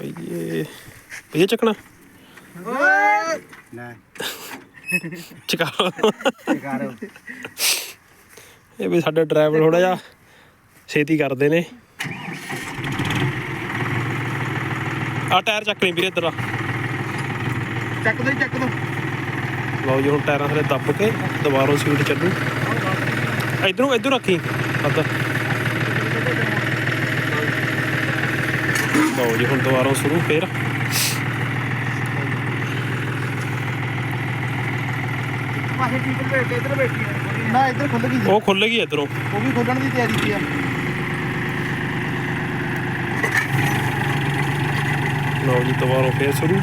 ਭਈਏ ਭਈਏ ਚੱਕਣਾ? ਓਏ ਨਾ ਚਕਾ ਕਰ ਇਹ ਵੀ ਸਾਡਾ ਡਰਾਈਵਰ ਥੋੜਾ ਜਿਹਾ ਛੇਤੀ ਕਰਦੇ ਨੇ। ਆ ਟਾਇਰ ਚੱਕ ਲਈ ਵੀਰੇ ਇੱਧਰ ਆ ਚੱਕ ਦੋ ਚੱਕ ਦੋ। ਲਓ ਜੀ ਹੁਣ ਟਾਇਰਾਂ ਥਲੇ ਦੱਬ ਕੇ ਦੁਬਾਰਾ ਸੀਟ ਚੱਲੂ। ਇਧਰੋਂ ਇਧਰ ਰੱਖੀ। ਅੱਧ। ਲਓ ਜੀ ਹੁਣ ਦੁਬਾਰਾ ਸ਼ੁਰੂ ਫੇਰ। ਪਾਸੇ ਠੀਕ ਬੈਠੇ ਇੱਧਰ ਬੈਠੀ ਨਾ ਇੱਧਰ ਖੁੱਲ ਗਈ ਉਹ ਖੁੱਲੇਗੀ ਇਧਰੋਂ। ਉਹ ਵੀ ਖੋਲਣ ਦੀ ਤਿਆਰੀ ਕੀ ਆ। ਲਓ ਜੀ ਦੁਬਾਰਾ ਫੇਰ ਸ਼ੁਰੂ।